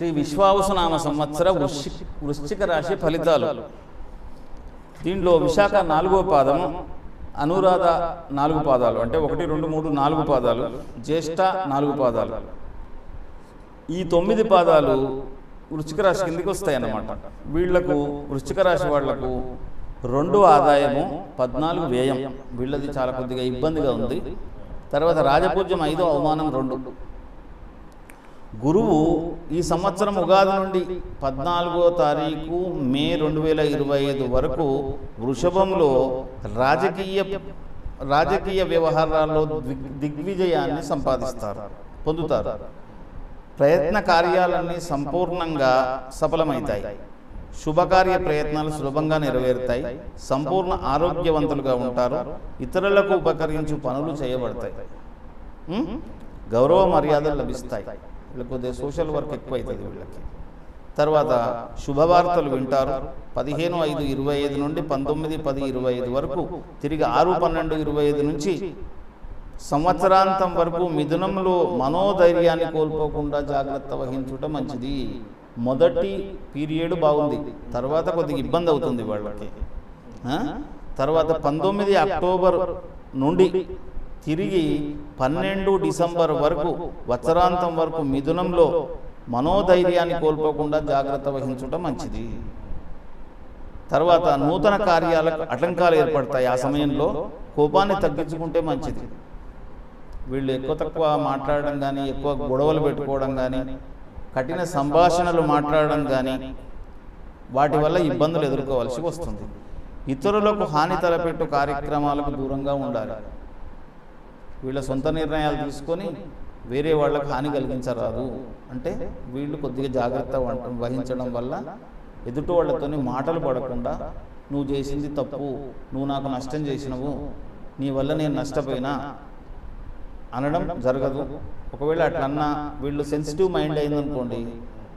శ్రీ విశ్వావసునామ సంవత్సర వృశ్చి వృశ్చిక రాశి ఫలితాలు. దీంట్లో విశాఖ నాలుగో పాదము అనురాధ నాలుగు పాదాలు అంటే ఒకటి రెండు మూడు నాలుగు పాదాలు జ్యేష్ఠ నాలుగు పాదాలు. ఈ తొమ్మిది పాదాలు వృశ్చిక రాశి కిందకి వస్తాయి అన్నమాట వీళ్ళకు వృశ్చిక రాశి వాళ్ళకు రెండు ఆదాయము పద్నాలుగు వ్యయం. వీళ్ళది చాలా కొద్దిగా ఇబ్బందిగా ఉంది. తర్వాత రాజపూజ్యం ఐదు అవమానం రెండు. గురువు ఈ సంవత్సరం ఉగాది నుండి పద్నాలుగో తారీఖు మే రెండు వేల ఇరవై ఐదు వరకు వృషభంలో రాజకీయ రాజకీయ వ్యవహారాల్లో దిగ్ దిగ్విజయాన్ని సంపాదిస్తారు పొందుతారు. ప్రయత్న కార్యాలన్నీ సంపూర్ణంగా సఫలమవుతాయి శుభకార్య ప్రయత్నాలు సులభంగా నెరవేరుతాయి సంపూర్ణ ఆరోగ్యవంతులుగా ఉంటారు ఇతరులకు ఉపకరించు పనులు చేయబడతాయి. గౌరవ మర్యాదలు లభిస్తాయి. వీళ్ళకి కొద్దిగా సోషల్ వర్క్ ఎక్కువ అవుతుంది వీళ్ళకి. తర్వాత శుభవార్తలు వింటారు. పదిహేను ఐదు ఇరవై ఐదు నుండి పంతొమ్మిది పది ఇరవై ఐదు వరకు తిరిగి ఆరు పన్నెండు ఇరవై ఐదు నుంచి సంవత్సరాంతం వరకు మిథునంలో మనోధైర్యాన్ని కోల్పోకుండా జాగ్రత్త వహించుట మంచిది. మొదటి పీరియడ్ బాగుంది. తర్వాత కొద్దిగా ఇబ్బంది అవుతుంది వాళ్ళకి? తర్వాత పంతొమ్మిది అక్టోబర్ నుండి తిరిగి పన్నెండు డిసెంబర్ వరకు వత్సరాంతం వరకు మిథునంలో మనోధైర్యాన్ని కోల్పోకుండా జాగ్రత్త వహించుట మంచిది. తర్వాత నూతన కార్యాలకు ఆటంకాలు ఏర్పడతాయి. ఆ సమయంలో కోపాన్ని తగ్గించుకుంటే మంచిది. వీళ్ళు ఎక్కువ తక్కువ మాట్లాడడం కానీ ఎక్కువ గొడవలు పెట్టుకోవడం కానీ కఠిన సంభాషణలు మాట్లాడడం కానీ వాటి వల్ల ఇబ్బందులు ఎదుర్కోవాల్సి వస్తుంది. ఇతరులకు హాని తలపెట్టు కార్యక్రమాలకు దూరంగా ఉండాలి. వీళ్ళ సొంత నిర్ణయాలు తీసుకొని వేరే వాళ్ళకి హాని కలిగించరాదు. అంటే వీళ్ళు కొద్దిగా జాగ్రత్త వహించడం వల్ల ఎదుటి వాళ్ళతోని మాటలు పడకుండా నువ్వు చేసింది తప్పు నువ్వు నాకు నష్టం చేసినవు నీ వల్ల నేను నష్టపోయినా అనడం జరగదు. ఒకవేళ అట్లన్నా వీళ్ళు సెన్సిటివ్ మైండ్ అయిందనుకోండి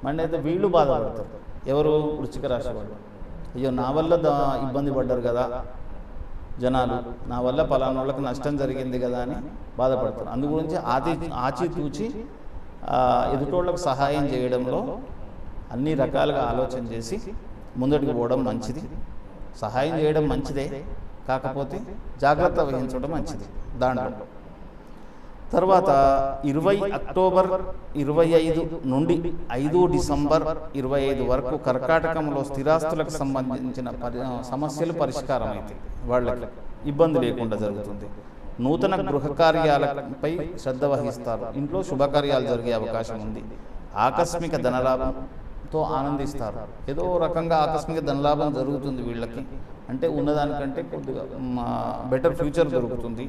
మైండ్ అయితే వీళ్ళు బాధపడతారు. ఎవరు? వృచ్చిక రాశి వాళ్ళు. అయ్యో నా వల్ల దా ఇబ్బంది పడ్డారు కదా. జనాలు నా వల్ల పలానా వాళ్ళకి నష్టం జరిగింది కదా అని బాధపడతారు. అందు గురించి ఆచి ఆచితూచి ఎదుటోళ్ళకు సహాయం చేయడంలో అన్ని రకాలుగా ఆలోచన చేసి ముందటికి పోవడం మంచిది. సహాయం చేయడం మంచిదే కాకపోతే జాగ్రత్త వహించడం మంచిది. దాంట్లో తర్వాత ఇరవై అక్టోబర్ ఇరవై ఐదు నుండి ఐదు డిసెంబర్ ఇరవై ఐదు వరకు కర్కాటకంలో స్థిరాస్తులకు సంబంధించిన పరి సమస్యలు పరిష్కారం అవుతాయి వాళ్ళకి ఇబ్బంది లేకుండా జరుగుతుంది. నూతన గృహ కార్యాలపై శ్రద్ధ వహిస్తారు. ఇంట్లో శుభకార్యాలు జరిగే అవకాశం ఉంది. ఆకస్మిక ధనలాభంతో ఆనందిస్తారు. ఏదో రకంగా ఆకస్మిక ధనలాభం జరుగుతుంది వీళ్ళకి. అంటే ఉన్నదానికంటే కొద్దిగా బెటర్ ఫ్యూచర్ దొరుకుతుంది.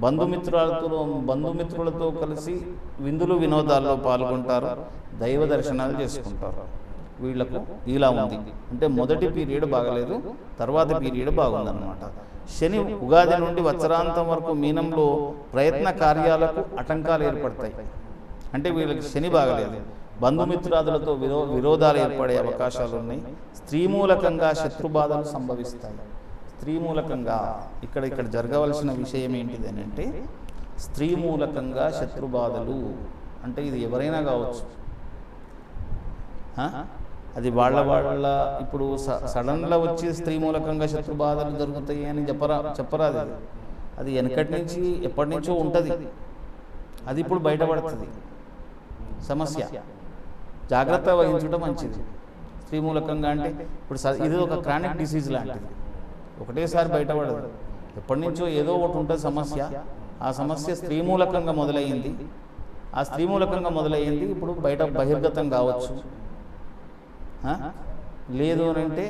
బంధుమిత్రులతో బంధుమిత్రులతో కలిసి విందులు వినోదాల్లో పాల్గొంటారు దైవ దర్శనాలు చేసుకుంటారు. వీళ్ళకు ఇలా ఉంది. అంటే మొదటి పీరియడ్ బాగలేదు తర్వాత పీరియడ్ బాగుందన్నమాట. శని ఉగాది నుండి వత్సరాంతం వరకు మీనంలో ప్రయత్న కార్యాలకు ఆటంకాలు ఏర్పడతాయి. అంటే వీళ్ళకి శని బాగలేదు. బంధుమిత్రాదులతో విరో విరోధాలు ఏర్పడే అవకాశాలు ఉన్నాయి స్త్రీ మూలకంగా శత్రుబాధలు సంభవిస్తాయి. స్త్రీ మూలకంగా ఇక్కడ ఇక్కడ జరగవలసిన విషయం ఏంటిది అని అంటే స్త్రీ మూలకంగా శత్రుబాధలు అంటే ఇది ఎవరైనా కావచ్చు. అది వాళ్ళ వాళ్ళ ఇప్పుడు స- సడన్గా వచ్చి స్త్రీ మూలకంగా శత్రు బాధలు జరుగుతాయి అని చెప్పరా చెప్పరాదు అది. అది వెనకటి నుంచి ఎప్పటి నుంచో ఉంటుంది. అది ఇప్పుడు బయటపడుతుంది. సమస్య. జాగ్రత్త వహించడం మంచిది. స్త్రీ మూలకంగా అంటే ఇప్పుడు స- ఇది ఒక క్రానిక్ డిసీజ్ లాంటిది. ఒకటేసారి బయటపడదు. ఎప్పటి నుంచో ఏదో ఒకటి ఉంటుంది సమస్య. ఆ సమస్య స్త్రీ మూలకంగా మొదలయ్యింది ఆ స్త్రీ మూలకంగా మొదలయ్యింది ఇప్పుడు బయట బహిర్గతం కావచ్చు. లేదు అని అంటే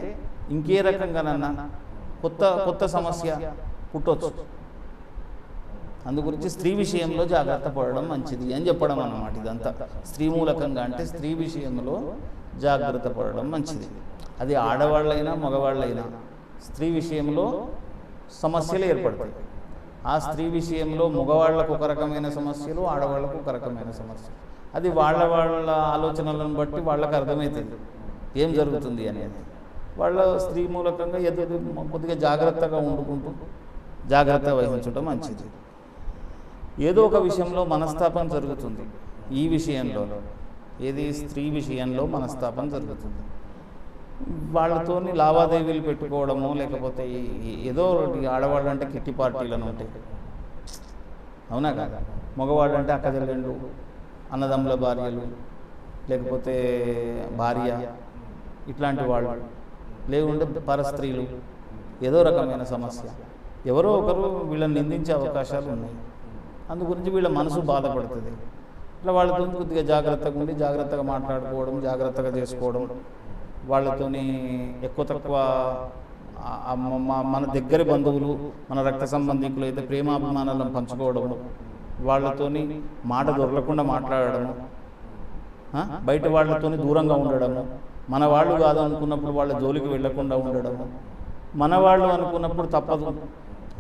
ఇంకే రకంగానన్నా కొత్త కొత్త సమస్య పుట్టొచ్చు. అందు గురించి స్త్రీ విషయంలో జాగ్రత్త పడడం మంచిది అని చెప్పడం అన్నమాట ఇదంతా. స్త్రీ మూలకంగా అంటే స్త్రీ విషయంలో జాగ్రత్త పడడం మంచిది. అది ఆడవాళ్ళైనా మగవాళ్ళైనా స్త్రీ విషయంలో సమస్యలు ఏర్పడతాయి. ఆ స్త్రీ విషయంలో మగవాళ్ళకు ఒక రకమైన సమస్యలు ఆడవాళ్ళకు ఒక రకమైన సమస్యలు. అది వాళ్ళ వాళ్ళ ఆలోచనలను బట్టి వాళ్ళకి అర్థమవుతుంది. ఏం జరుగుతుంది అనేది. వాళ్ళ స్త్రీ మూలకంగా ఎదు కొద్దిగా జాగ్రత్తగా వండుకుంటూ జాగ్రత్త వహించడం మంచిది. ఏదో ఒక విషయంలో మనస్తాపం జరుగుతుంది. ఈ విషయంలో ఏది స్త్రీ విషయంలో మనస్తాపం జరుగుతుంది. వాళ్ళతోని లావాదేవీలు పెట్టుకోవడము లేకపోతే ఈ- ఏదో ఒకటి ఆడవాళ్ళు అంటే కిట్టి పార్టీలను ఉంటాయి. అవునా కాదా? మగవాళ్ళు అంటే అక్క అన్నదమ్ముల భార్యలు లేకపోతే భార్య ఇట్లాంటి వాళ్ళు. లేకుంటే పరస్త్రీలు. ఏదో రకమైన సమస్య. ఎవరో ఒకరు వీళ్ళని నిందించే అవకాశాలు ఉన్నాయి. అందు గురించి వీళ్ళ మనసు బాధపడుతుంది. ఇట్లా వాళ్ళతో కొద్దిగా జాగ్రత్తగా ఉండి జాగ్రత్తగా మాట్లాడుకోవడం జాగ్రత్తగా చేసుకోవడం. వాళ్ళతోని ఎక్కువ తక్కువ మన దగ్గర బంధువులు మన రక్త సంబంధికులు అయితే ప్రేమాభిమానాలను పంచుకోవడము వాళ్ళతోని మాట దొరకకుండా మాట్లాడడము బయట వాళ్ళతోని దూరంగా ఉండడము మన వాళ్ళు కాదు అనుకున్నప్పుడు వాళ్ళ జోలికి వెళ్ళకుండా ఉండడము మన వాళ్ళు అనుకున్నప్పుడు తప్పదు.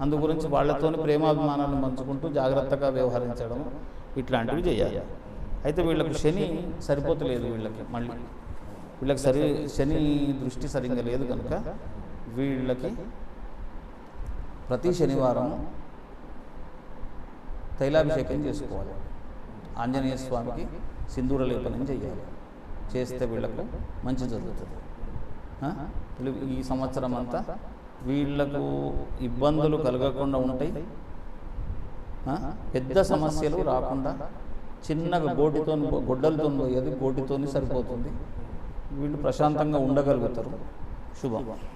అందు గురించి వాళ్ళతోని ప్రేమాభిమానాలను పంచుకుంటూ జాగ్రత్తగా వ్యవహరించడం ఇట్లాంటివి చేయాలి. అయితే వీళ్ళకు శని సరిపోతలేదు వీళ్ళకి మళ్ళీ. వీళ్ళకి సరి శని దృష్టి సరిగ్గా లేదు కనుక వీళ్ళకి ప్రతి శనివారం తైలాభిషేకం చేసుకోవాలి. ఆంజనేయ స్వామికి సింధూర లేపనం చేయాలి. చేస్తే వీళ్ళకు మంచి జరుగుతుంది. ఈ సంవత్సరం అంతా వీళ్ళకు ఇబ్బందులు కలగకుండా ఉంటాయి? పెద్ద సమస్యలు రాకుండా చిన్నగా గోటితో గొడ్డలతో పోయేది గోటితోని సరిపోతుంది. వీళ్ళు ప్రశాంతంగా ఉండగలుగుతారు. శుభం.